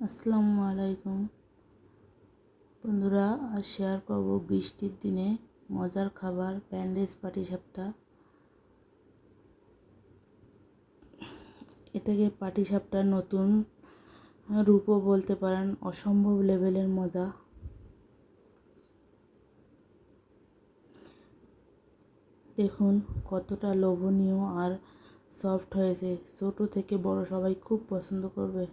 আসসালামু আলাইকুম। বন্ধুরা, আজ শেয়ার করব বৃষ্টির দিনে মজার খাবার ব্যান্ডেজ পাটিসাপটা এটাকে পাটিসাপটার নতুন রূপও বলতে পারেন, অসম্ভব লেভেলের মজা। দেখুন, কতটা লোভনীয় আর সফট হয়েছে। ছোটো থেকে বড় সবাই খুব পছন্দ করবে।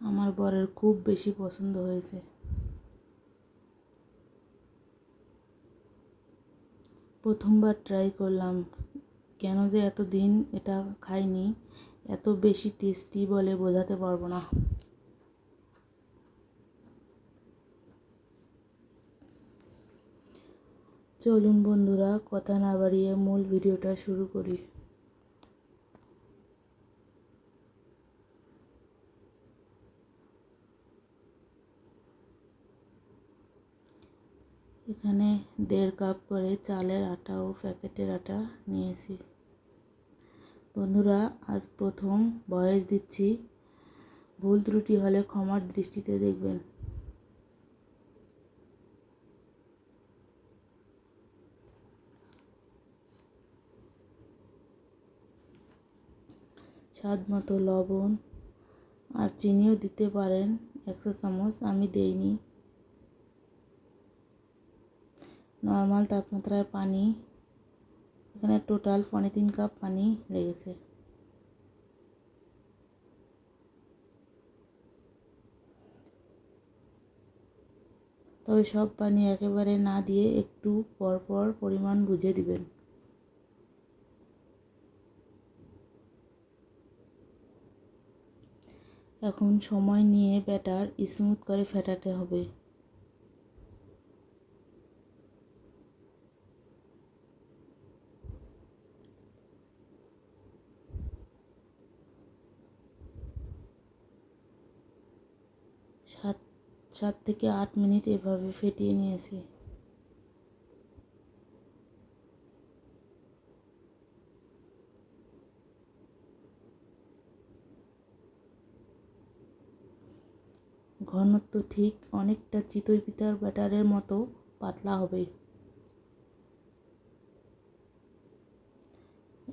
আমার বরের খুব বেশি পছন্দ হয়েছে। প্রথমবার ট্রাই করলাম, কেন যে এত দিন এটা খাইনি, এত বেশি টেস্টি বলে বোঝাতে পারব না। চলুন বন্ধুরা, কথা না বাড়িয়ে মূল ভিডিওটা শুরু করি। এখানে দেড় কাপ করে চালের আটা ও প্যাকেটের আটা নিয়েছি। বন্ধুরা, আজ প্রথম বয়স দিচ্ছি। ভুল ত্রুটি হলে ক্ষমার দৃষ্টিতে দেখবেন। স্বাদ মতো লবণ আর চিনিও দিতে পারেন। একশো চামচ আমি দেইনি। নর্মাল তাপমাত্রায় পানি, এখানে টোটাল পনে তিন কাপ পানি লেগেছে। তবে সব পানি একেবারে না দিয়ে একটু পরপর পরিমাণ বুঝে দিবেন। এখন সময় নিয়ে ব্যাটার স্মুথ করে ফেটাতে হবে। সাত সাত থেকে আট মিনিট এভাবে ফেটিয়ে নিয়েছি। ঘনত্ব ঠিক অনেকটা চিতই পিঠার ব্যাটারের মতো পাতলা হবে।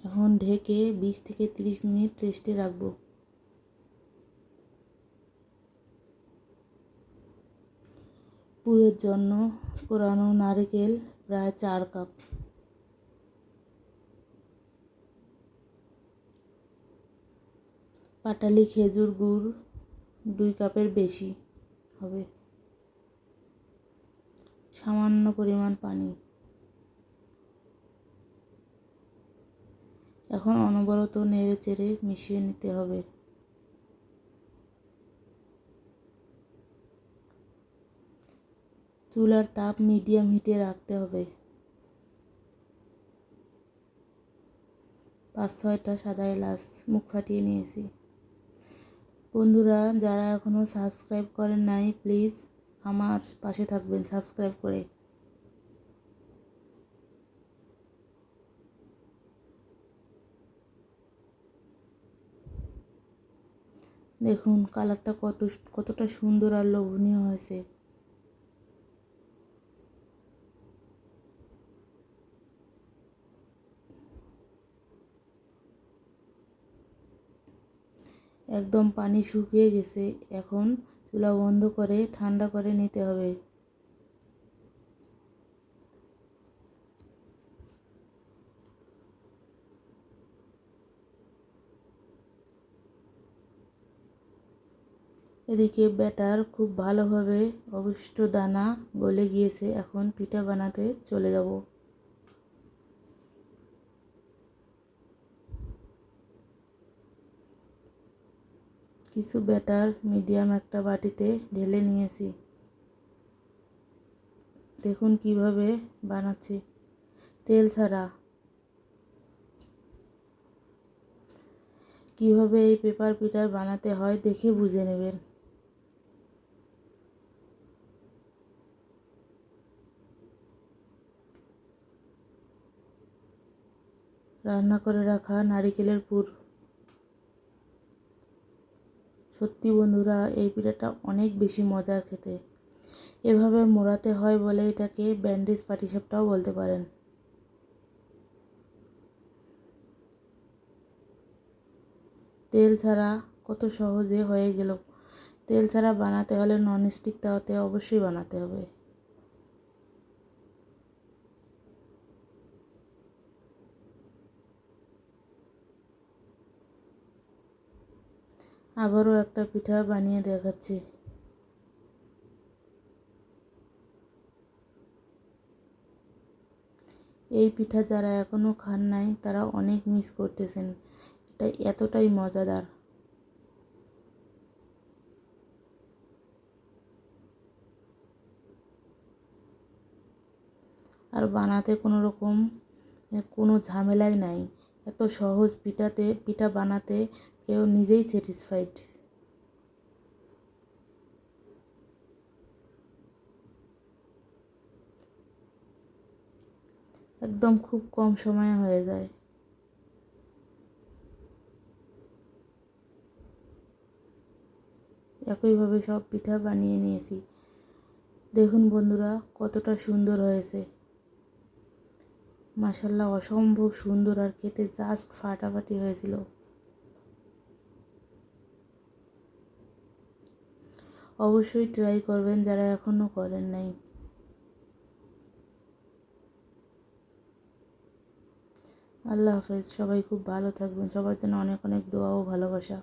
এখন ঢেকে বিশ থেকে তিরিশ মিনিট রেস্টে রাখব। পুরের জন্য কোরানো নারকেল প্রায় চার কাপ। পাটালি খেজুর গুড় দুই কাপের বেশি হবে। সামান্য পরিমাণ পানি। এখন অনবরত নেড়ে চেড়ে মিশিয়ে নিতে হবে। চুলার তাপ মিডিয়াম হিটে রাখতে হবে। পাঁচ, ছয়টা সাদা এলাচ মুখ ফাটিয়ে নিয়েছি। বন্ধুরা, যারা এখনও সাবস্ক্রাইব করেন নাই, প্লিজ আমার পাশে থাকবেন সাবস্ক্রাইব করে। দেখুন, কালারটা কত, কতটা সুন্দর আর লোভনীয় হয়েছে। একদম পানি শুকিয়ে গেছে। এখন চুলা বন্ধ করে ঠান্ডা করে নিতে হবে। এদিকে ব্যাটার খুব ভালোভাবে অবশিষ্ট দানা গলে গিয়েছে। এখন পিঠা বানাতে চলে যাব। কিছু ব্যাটার মিডিয়াম একটা বাটিতে ঢেলে নিয়েছি। দেখুন কীভাবে বানাচ্ছি। তেল ছাড়া। কীভাবে এই পেপার পিটার বানাতে হয় দেখে বুঝে নেবেন। রান্না করে রাখা নারিকেলের পুর। সত্যি বন্ধুরা, এই পিঠাটা অনেক বেশি মজার খেতে। এভাবে মোড়াতে হয় বলে এটাকে ব্যান্ডেজ পাটিসাপটাও বলতে পারেন। তেল ছাড়া কত সহজে হয়ে গেল। তেল ছাড়া বানাতে হলে ননস্টিক তাওয়াতে অবশ্যই বানাতে হবে। আবারও একটা পিঠা বানিয়ে দেখাচ্ছি। এই পিঠা যারা এখনও খান নাই, তারা অনেক মিস করতেছেন। এটা এতটাই মজাদার। আর বানাতে কোনো রকম কোনো ঝামেলাই নাই। এত সহজ পিঠাতে, পিঠা বানাতে কেউ নিজেই স্যাটিসফাইড একদম খুব কম সময়ে হয়ে যায়। একইভাবে সব পিঠা বানিয়ে নিয়েছি। দেখুন বন্ধুরা, কতটা সুন্দর হয়েছে। মাসাল্লাহ অসম্ভব সুন্দর আর খেতে জাস্ট ফাটাফাটি হয়েছিল। অবশ্যই ট্রাই করবেন, যারা এখনও করেন নাই। আল্লাহ হাফেজ, সবাই খুব ভালো থাকবেন। সবার জন্য অনেক অনেক দোয়া ও ভালোবাসা।